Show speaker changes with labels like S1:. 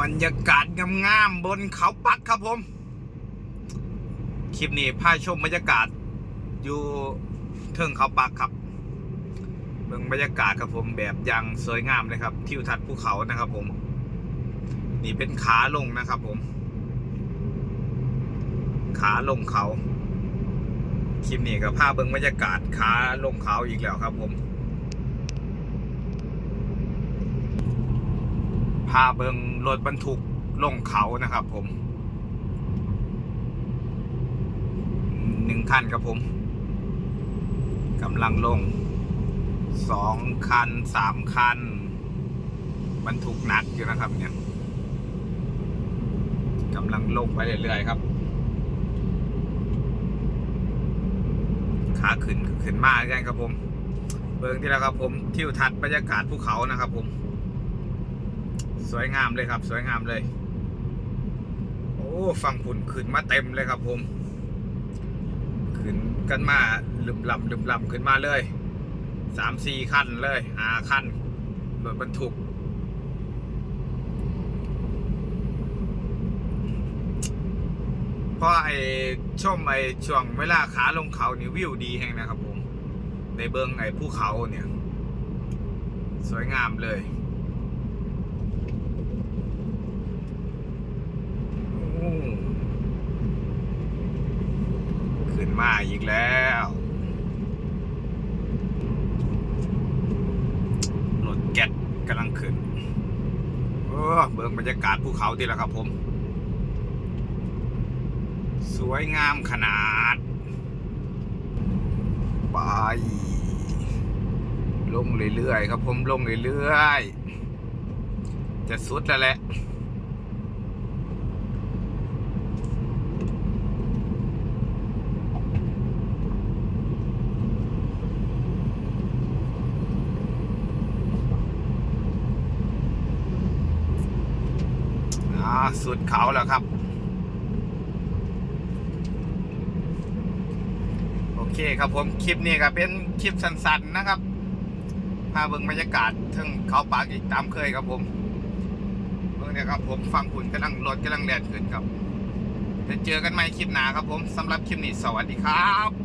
S1: บรรยากาศงามๆบนเขาปักครับผม คลิปนี้พาชมบรรยากาศ อยู่เทิงเขาปักครับเบิ่งบรรยากาศครับผมแบบย่างสวยงามเลยครับทิวทัศน์ภูเขานะครับผม นี่เป็นขาลงนะครับผม ขาลงเขา คลิปนี้ก็พาเบิ่งบรรยากาศขาลงเขาอีกแล้วครับผมาเบิงรถบรรทุกลงเขานะครับผมหนึ่งคันครับผมกำลังลงสองคันสามคันบรรทุกหนักอยู่นะครับเนี่ยกำลังลงไปเรื่อยๆครับ ขาขึ้นขึ้นมากันครับผม เบิงที่แล้วครับผมทิวทัศน์บรรยากาศภูเขานะครับผม สวยงามเลยครับ สวยงามเลย โอ้ฟังผุ่นขึ้นมาเต็มเลยครับ ผมขึ้นกันมาลืมลำลืมลำขึ้นมาเลยสามสี่ขั้นเลยหาขั้นรถบรรทุกเพราะไอ้ช่วงไอ้ช่วงเวลาขาลงเขานี่วิวดีแห่งนะครับผมในเบิงไอ้ภูเขาเนี่ย สวยงามเลย โอ้ขึ้น มาอีกแล้วรถแก๊สกำลังขึ้นเออเบิ่งบรรยากาศภูเขาทีละครับผม สวยงามขนาด ไป ลงเรื่อยๆครับผมลงเรื่อยๆจะสุดแล้วแหละ สุดเขาแล้วครับ โอเคครับผมคลิปนี้ก็เป็นคลิปสั้นๆนะครับพาเบิ่งบรรยากาศถึงเขาปากอีกตามเคยครับผมเบิ่งเนี่ยครับผมฟังคุณกำลังรถกำลังแล่นขึ้นครับจะเจอกันใหม่คลิปหน้าครับผมสำหรับคลิปนี้สวัสดีครับ